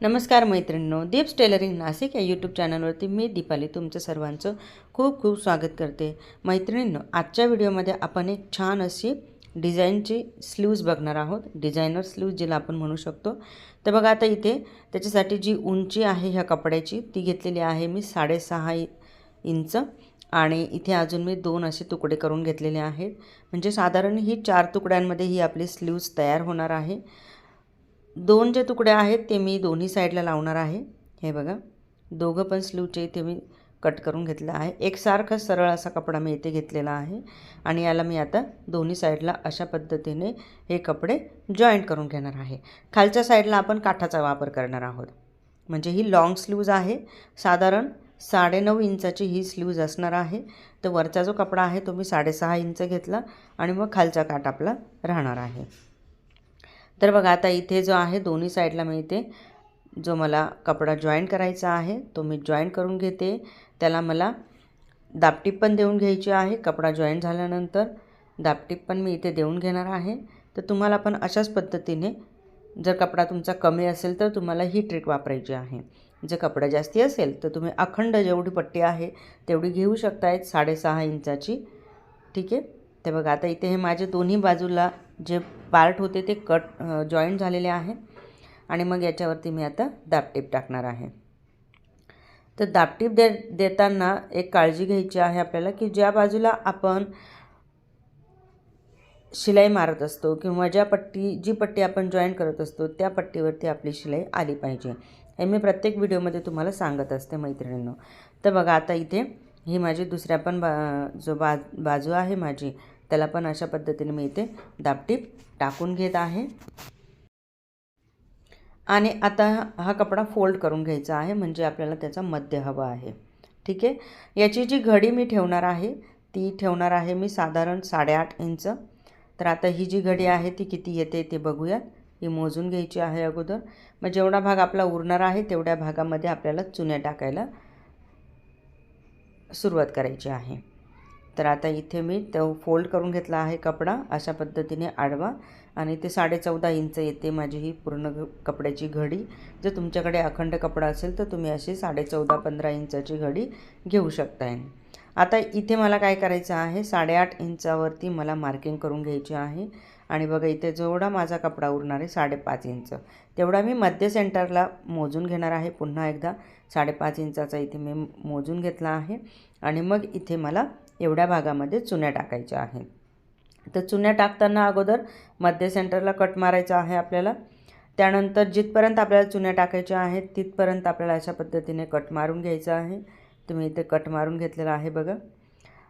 नमस्कार मैत्रिणींनो दीप्स टेलरिंग नाशिक या यूट्यूब चॅनलवरती मी दीपाली तुमचं सर्वांचं खूप खूप स्वागत करते. मैत्रिणींनो आजच्या व्हिडिओमध्ये आपण एक छान अशी डिझाईनची स्लीव्ज बघणार आहोत. डिझायनर स्लीव्ज जिला आपण म्हणू शकतो. तर बघा आता इथे त्याच्यासाठी जी उंची आहे ह्या कपड्याची ती घेतलेली आहे मी साडेसहा इंच आणि इथे अजून मी दोन असे तुकडे करून घेतलेले आहेत. म्हणजे साधारण ही चार तुकड्यांमध्ये ही आपली स्लीव्ज तयार होणार आहे. दोन जे तुकडे आहेत ते मी दोन्ही साईडला लावणार आहे. हे बघा दोघं पण स्लीवचे इथे मी कट करून घेतलं आहे. एकसारखा सरळ असा कपडा मी इथे घेतलेला आहे आणि याला मी आता दोन्ही साईडला अशा पद्धतीने हे कपडे जॉईंट करून घेणार आहे. खालच्या साईडला आपण काठाचा वापर करणार आहोत. म्हणजे ही लाँग स्लीव्ज आहे. साधारण साडेनऊ इंचाची ही स्लीव्ज असणार आहे. तर वरचा जो कपडा आहे तो मी साडेसहा इंच घेतला आणि मग खालचा काठ आपला राहणार आहे. तर बघा आता इथे जो आहे दोन्ही साईडला मी इथे जो मला कपडा जॉईन करायचा आहे तो मी जॉईन करून घेते. त्याला मला दापटीप पण देऊन घ्यायची आहे कपडा जॉईन झाल्यानंतर दापटीप पण मी इथे देऊन घेणार आहे. तर तुम्हाला पण अशाच पद्धतीने जर कपडा तुमचा कमी असेल तर तुम्हाला ही ट्रिक वापरायची आहे. जर कपडा जास्ती असेल तर तुम्ही अखंड जेवढी पट्टी आहे तेवढी घेऊ शकतायत साडेसहा इंचाची. ठीक आहे? ते बघा आता इथे हे माझे दोन्ही बाजूला जे पार्ट होते ते कट जॉईंट झालेले आहे आणि मग याच्यावरती मी आता दापटीप टाकणार आहे. तर दापटीप दे देताना एक काळजी घ्यायची आहे आपल्याला की ज्या बाजूला आपण शिलाई मारत असतो किंवा ज्या पट्टी जी पट्टी आपण जॉईन करत असतो त्या पट्टीवरती आपली शिलाई आली पाहिजे. हे मी प्रत्येक व्हिडिओमध्ये तुम्हाला सांगत असते मैत्रिणींनो. तर बघा आता इथे ही माझी दुसऱ्या पण बा जो बा बाजू आहे माझी त्याला पण अशा पद्धतीने मी इथे दापटीप टाकून घेत आहे. आणि आता हा कपडा फोल्ड करून घ्यायचा आहे म्हणजे आपल्याला त्याचा मध्य हवा आहे. ठीक आहे? याची जी घडी मी ठेवणार आहे ती ठेवणार आहे मी साधारण साडेआठ इंच. तर आता ही जी घडी आहे ती किती येते ते बघूयात. ही मोजून घ्यायची आहे अगोदर. मग जेवढा भाग आपला उरणार आहे तेवढ्या भागामध्ये आपल्याला चुन्या टाकायला सुरुवात करायची आहे. तर आता इथे मी तो फोल्ड करून घेतला आहे कपडा. अशा पद्धतीने आडवा आणि ते साडे चौदा इंच येते माझी ही पूर्ण कपड्याची घडी. जर तुमच्याकडे अखंड कपडा असेल तर तुम्ही अशी साडे चौदा पंधरा इंचाची घडी घेऊ शकताय. आता इथे मला काय करायचं आहे? साडेआठ इंचावरती मला मार्किंग करून घ्यायची आहे. आणि बघा इथे जेवढा माझा कपडा उरणार आहे साडेपाच इंच. तेवढा मी मध्य सेंटरला मोजून घेणार आहे. पुन्हा एकदा साडेपाच इंचाचा इथे मी मोजून घेतला आहे. आणि मग इथे मला एवढ्या भागामध्ये चुन्या टाकायच्या आहेत तर चुन्या टाकताना अगोदर मध्य सेंटरला कट मारायचा आहे आपल्याला. त्यानंतर जिथपर्यंत आपल्याला चुन्या टाकायच्या आहेत तिथपर्यंत आपल्याला अशा पद्धतीने कट मारून घ्यायचा आहे. तुम्ही इथे कट मारून घेतलेला आहे बघा.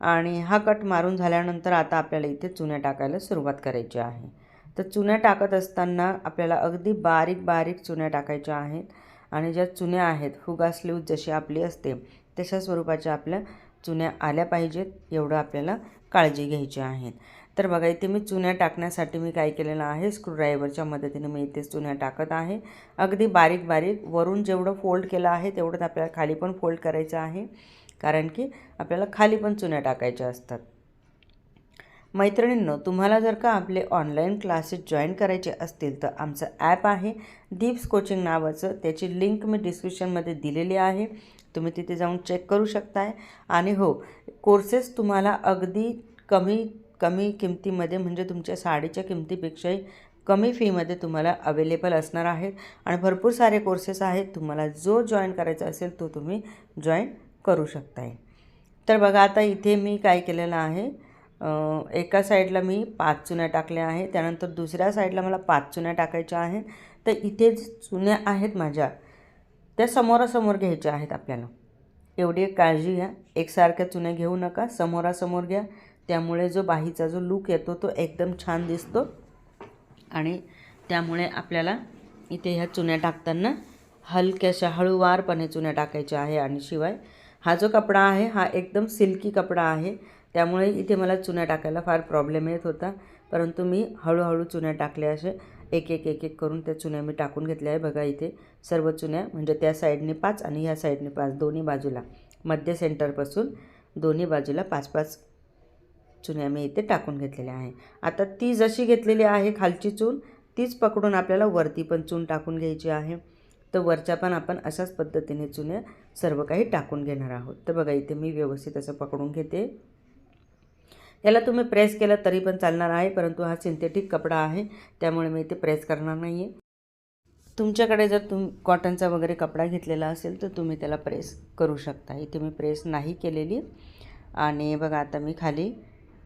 आणि हा कट मारून झाल्यानंतर आता आपल्याला इथे चुन्या टाकायला सुरुवात करायची आहे. तर चुन्या टाकत असताना आपल्याला अगदी बारीक बारीक चुन्या टाकायच्या आहेत. आणि ज्या चुन्या आहेत हुगा स्लीव जशी आपली असते तशा स्वरूपाच्या आपल्या चुन्या आल्या पाहिजेत एवढं आपल्याला काळजी घ्यायची आहे. तर बघा इथे मी चुन्या टाकण्यासाठी मी काय केलेलं आहे स्क्रूड्रायव्हरच्या मदतीने मी इथे चुन्या टाकत आहे. अगदी बारीक बारीक वरून जेवढं फोल्ड केलं आहे तेवढंच आपल्याला खाली पण फोल्ड करायचं आहे. कारण की आपल्याला खाली पण चुन्या टाकायच्या असतात. मैत्रिणींनो तुम्हाला जर का आपले ऑनलाईन क्लासेस जॉईन करायचे असतील तर आमचं ॲप आहे दीप्स कोचिंग नावाचं. त्याची लिंक मी डिस्क्रिप्शनमध्ये दिलेली आहे. तुम्ही तिथे जाऊन चेक करू शकताय. आणि हो कोर्सेस तुम्हाला अगदी कमी कमी किमतीमध्ये म्हणजे तुमच्या साडीच्या किमतीपेक्षाही कमी फीमध्ये तुम्हाला अवेलेबल असणार आहेत. आणि भरपूर सारे कोर्सेस आहेत. तुम्हाला जो जॉईन करायचा असेल तो तुम्ही जॉईन करू शकताय. तर बघा आता इथे मी काय केलेलं आहे. एका साईडला मी पाच चुन्या टाकल्या आहेत त्यानंतर दुसऱ्या साईडला मला पाच चुन्या टाकायच्या आहेत. तर इथे जे चुन्या आहेत माझ्या त्या समोरासमोर घ्यायच्या आहेत आपल्याला. एवढी एक काळजी घ्या. एकसारख्या चुन्या घेऊ नका. समोरासमोर घ्या. त्यामुळे जो बाहीचा जो लूक येतो तो एकदम छान दिसतो. आणि त्यामुळे आपल्याला इथे ह्या चुन्या टाकताना हलक्याशा हळूवारपणे चुन्या टाकायच्या आहे. आणि शिवाय हा जो कपडा आहे हा एकदम सिल्की कपडा आहे. त्यामुळे इथे मला चुन्या टाकायला फार प्रॉब्लेम येत होता. परंतु मी हळूहळू चुन्या टाकल्या असे एक एक एक एक करून त्या चुन्या मी टाकून घेतल्या आहे. बघा इथे सर्व चुन्या म्हणजे त्या साईडने पाच आणि ह्या साईडने पाच दोन्ही बाजूला. मध्य सेंटरपासून दोन्ही बाजूला पाच पाच चुन्या मी इथे टाकून घेतलेल्या आहे. आता ती जशी घेतलेली आहे खालची चून तीच पकडून आपल्याला वरती पण चून टाकून घ्यायची आहे. तर वरच्या पण आपण अशाच पद्धतीने चुन्या सर्व काही टाकून घेणार आहोत. तर बघा इथे मी व्यवस्थित असं पकडून घेते. याला तुम्ही प्रेस केलं तरी पण चालणार आहे परंतु हा सिंथेटिक कपडा आहे त्यामुळे मी ते प्रेस करणार नाही आहे तुमच्याकडे जर तुम कॉटनचा वगैरे कपडा घेतलेला असेल तर तुम्ही त्याला प्रेस करू शकता. इथे मी प्रेस नाही केलेली. आणि बघा आता मी खाली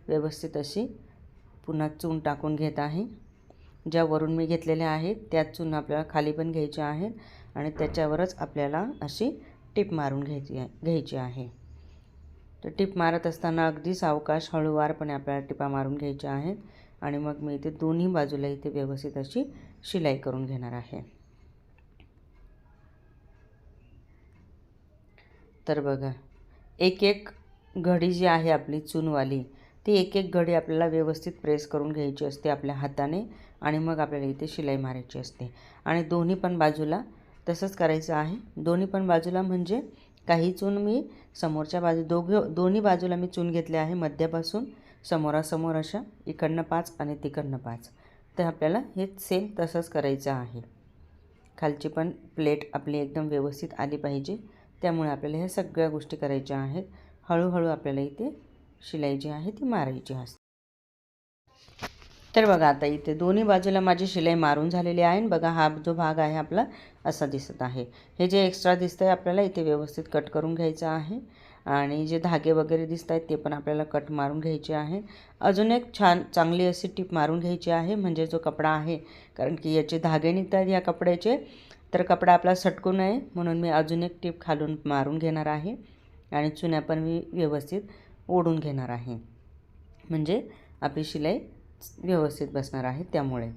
व्यवस्थित अशी पुन्हा चून टाकून घेत आहे. ज्या वरून मी घेतलेल्या आहेत त्याच चून आपल्याला खाली पण घ्यायच्या आहेत आणि त्याच्यावरच आपल्याला अशी टिप मारून घ्यायची घ्यायची आहे. तर टिप मारत असताना अगदी सावकाश हळूवारपणे आपल्याला टिपा मारून घ्यायच्या आहेत. आणि मग मी इथे दोन्ही बाजूला इथे व्यवस्थित अशी शिलाई करून घेणार आहे. तर बघा एक एक घडी जी आहे आपली चूनवाली ती एक एक घडी आपल्याला व्यवस्थित प्रेस करून घ्यायची असते आपल्या हाताने आणि मग आपल्याला इथे शिलाई मारायची असते. आणि दोन्ही पण बाजूला तसंच करायचं आहे. दोन्ही पण बाजूला म्हणजे काही चून मी समोरच्या बाजू दोघे दोन्ही बाजूला मी चून घेतले आहे मध्यापासून. समोरासमोर अशा इकडनं पाच आणि तिकडनं पाच. तर आपल्याला हे सेम तसंच करायचं आहे. खालची पण प्लेट आपली एकदम व्यवस्थित आली पाहिजे. त्यामुळे आपल्याला ह्या सगळ्या गोष्टी करायच्या आहेत. हळूहळू आपल्याला इथे शिलाई जी आहे ती मारायची असते. तर बघा आता इथे दोन्ही बाजूला माझी शिलाई मारून झालेली आहे बघा हा जो भाग आहे आपला असा दिसत आहे. हे जे एक्स्ट्रा दिसतं आहे आपल्याला इथे व्यवस्थित कट करून घ्यायचं आहे. आणि जे धागे वगैरे दिसत आहेत ते पण आपल्याला कट मारून घ्यायचे आहे. अजून एक छान चांगली अशी टीप मारून घ्यायची आहे म्हणजे जो कपडा आहे कारण की याचे धागे निघतात या कपड्याचे तर कपडा आपला सटकू नये म्हणून मी अजून एक टिप खालून मारून घेणार आहे. आणि चुन्या पण मी व्यवस्थित ओढून घेणार आहे. म्हणजे आपली शिलाई व्यवस्थित बसणार आहे त्यामुळे.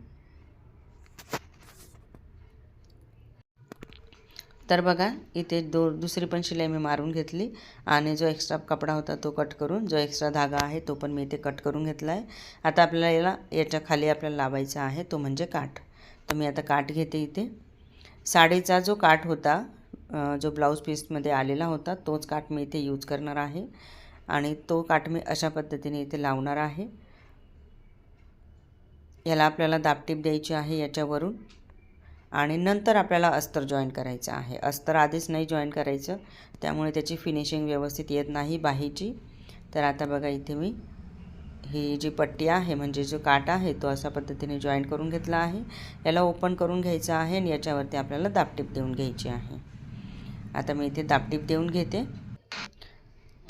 तर बघा इथे दो दुसरी पण शिलाई मी मारून घेतली आणि जो एक्स्ट्रा कपडा होता तो कट करून जो एक्स्ट्रा धागा आहे तो पण मी इथे कट करून घेतला आहे आता आपल्याला याला याच्या खाली आपल्याला लावायचा आहे तो म्हणजे काठ. तर मी आता काठ घेते इथे. साडीचा जो काठ होता जो ब्लाऊज पीसमध्ये आलेला होता तोच काठ मी इथे यूज करणार आहे. आणि तो काठ मी अशा पद्धतीने इथे लावणार आहे. याला आपल्याला दापटीप द्यायची आहे याच्यावरून. आणि नंतर आपल्याला अस्तर जॉईन करायचं आहे. अस्तर आधीच नाही जॉईन करायचं. त्यामुळे त्याची फिनिशिंग व्यवस्थित येत नाही बाहीची. तर आता बघा इथे मी ही जी पट्टी आहे म्हणजे जो काट आहे तो अशा पद्धतीने जॉईन करून घेतला आहे. याला ओपन करून घ्यायचं आहे आणि याच्यावरती आपल्याला दापटीप देऊन घ्यायची आहे. आता मी इथे दापटीप देऊन घेते.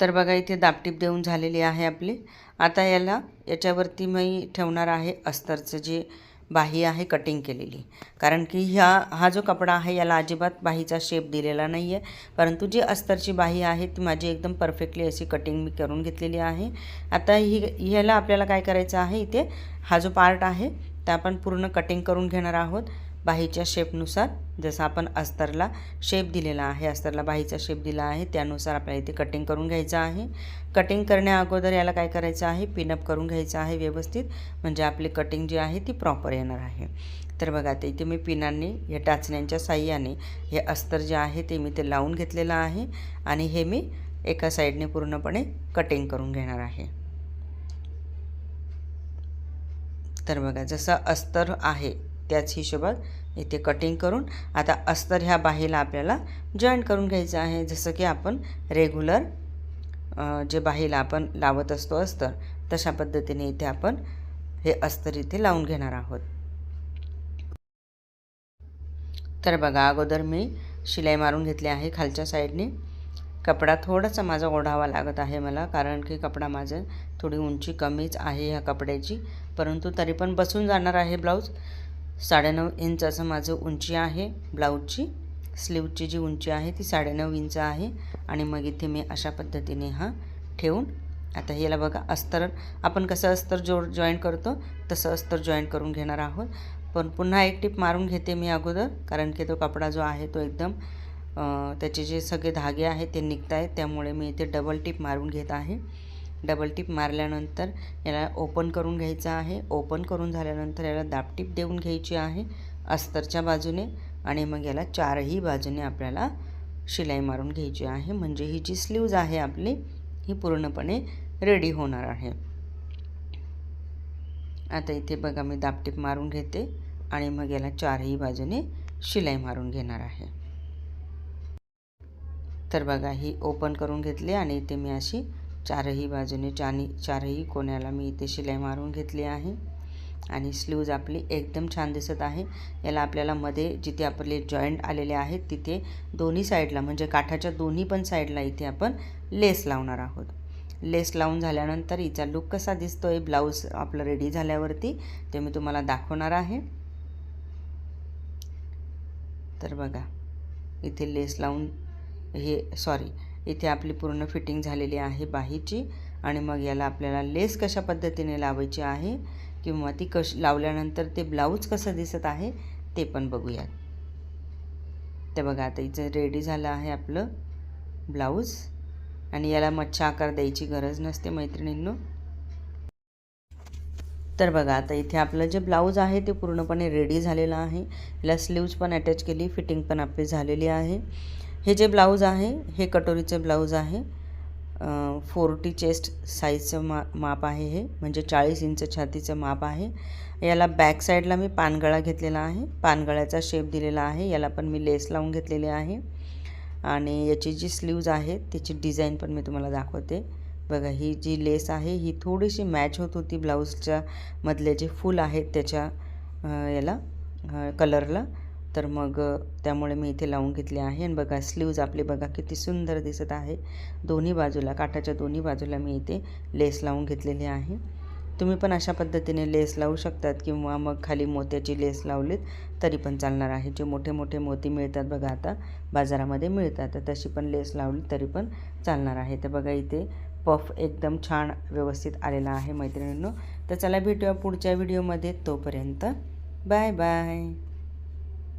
तर बघा इथे दापटीप देऊन झालेली आहे आपली. आता याला याच्यावरती मी ठेवणार आहे अस्तरचं जे बाही आहे कटिंग केलेली. कारण की ह्या हा जो कपडा आहे याला अजिबात बाहीचा शेप दिलेला नाही आहे परंतु जी अस्तरची बाही आहे ती माझी एकदम परफेक्टली अशी कटिंग मी करून घेतलेली आहे. आता ही ह्याला आपल्याला काय करायचं आहे इथे हा जो पार्ट आहे तर आपण पूर्ण कटिंग करून घेणार आहोत. बाहीच्या शेपनुसार जसं आपण अस्तरला शेप दिलेला आहे अस्तरला बाहीचा शेप दिला आहे त्यानुसार आपल्याला इथे कटिंग करून घ्यायचं आहे. कटिंग करण्या अगोदर याला काय करायचं आहे? पिनअप करून घ्यायचं आहे व्यवस्थित. म्हणजे आपली कटिंग जी आहे ती प्रॉपर येणार आहे. तर बघा ते इथे मी पिनांनी या टाचण्यांच्या साह्याने हे अस्तर जे आहे ते मी ते लावून घेतलेलं आहे आणि हे मी एका साईडने पूर्णपणे कटिंग करून घेणार आहे. तर बघा जसं अस्तर आहे त्याच हिशोबात इथे कटिंग करून आता अस्तर ह्या बाहीला आपल्याला जॉईन करून घ्यायचं आहे. जसं की आपण रेग्युलर जे बाहीला आपण लावत असतो अस्तर तशा पद्धतीने इथे आपण हे अस्तर इथे लावून घेणार आहोत. तर बघा अगोदर मी शिलाई मारून घेतली आहे खालच्या साईडने. कपडा थोडासा माझा ओढावा लागत आहे मला कारण की कपडा माझं थोडी उंची कमीच आहे ह्या कपड्याची परंतु तरी पण बसून जाणार आहे ब्लाऊज. साडेनऊ इंच असं माझं उंची आहे ब्लाऊजची. स्लीवची जी उंची आहे ती साडेनऊ इंच आहे. आणि मग इथे मी अशा पद्धतीने हा ठेवून आता याला बघा अस्तर आपण कसं अस्तर जो जॉईन करतो तसं अस्तर जॉईन करून घेणार आहोत. पण पुन्हा एक टिप मारून घेते मी अगोदर कारण की तो कपडा जो आहे तो एकदम त्याचे जे सगळे धागे आहेत ते निघत आहेत त्यामुळे मी इथे डबल टिप मारून घेत आहे. डबल टिप मारल्यानंतर याला ओपन करून घ्यायचं आहे. ओपन करून झाल्यानंतर याला दापटीप देऊन घ्यायची आहे अस्तरच्या बाजूने आणि मग याला चारही बाजूने आपल्याला शिलाई मारून घ्यायची आहे. म्हणजे ही जी स्लीव्ज आहे आपली ही पूर्णपणे रेडी होणार आहे. आता इथे बघा मी दापटीप मारून घेते आणि मग याला चारही बाजूने शिलाई मारून घेणार आहे. तर बघा ही ओपन करून घेतली आणि इथे मी अशी चारही बाजूने चानी चारही कोण्याला मी इथे शिलाई मारून घेतली आहे. आणि स्लीव्ज आपली एकदम छान दिसत आहे. याला आपल्याला मध्ये जिथे आपले जॉईंट आलेले आहेत तिथे दोन्ही साईडला म्हणजे काठाच्या दोन्ही पण साईडला इथे आपण लेस लावणार आहोत. लेस लावून झाल्यानंतर हिचा लुक कसा दिसतो आहे ब्लाऊज आपलं रेडी झाल्यावरती ते मी तुम्हाला दाखवणार आहे. तर बघा इथे लेस लावून हे सॉरी इथे आपली पूर्ण फिटिंग झालेली आहे बाहीची. आणि मग याला आपल्याला लेस कशा पद्धतीने लावायची आहे किंवा ती कश लावल्यानंतर ते ब्लाऊज कसं दिसत आहे ते पण बघूयात. ते बघा आता इथं रेडी झालं आहे आपलं ब्लाऊज. आणि याला मच्छा आकार द्यायची गरज नसते मैत्रिणींनो. तर बघा आता इथे आपलं जे ब्लाऊज आहे ते पूर्णपणे रेडी झालेलं आहे. याला स्लीव्ज पण अटॅच केली फिटिंग पण आपली झालेली आहे. हे जे ब्लाऊज आहे हे कटोरीचं ब्लाऊज आहे. फोर्टी चेस्ट साईजचं मा माप आहे हे म्हणजे चाळीस इंच छातीचं माप आहे. याला बॅक साईडला मी पानगळा घेतलेला आहे. पानगळ्याचा शेप दिलेला आहे. याला पण मी लेस लावून घेतलेली आहे. आणि याची जी स्लीव्ज आहे त्याची डिझाईन पण मी तुम्हाला दाखवते. बघा ही जी लेस आहे ही थोडीशी मॅच होत होती ब्लाऊजच्या मधले जे फूल आहेत त्याच्या याला कलरला तर मग त्यामुळे मी इथे लावून घेतले आहे. आणि बघा स्लीव्ज आपले बघा किती सुंदर दिसत आहे. दोन्ही बाजूला काठाच्या दोन्ही बाजूला मी इथे लेस लावून घेतलेली आहे. तुम्ही पण अशा पद्धतीने लेस लावू शकतात किंवा मग खाली मोत्याची लेस लावलीत तरी पण चालणार आहे. जे मोठे मोठे मोती मिळतात बघा आता बाजारामध्ये मिळतात. तर तशी पण लेस लावली तरी पण चालणार आहे. तर बघा इथे पफ एकदम छान व्यवस्थित आलेला आहे मैत्रिणींनो. तर चला भेटूया पुढच्या व्हिडिओमध्ये तोपर्यंत बाय बाय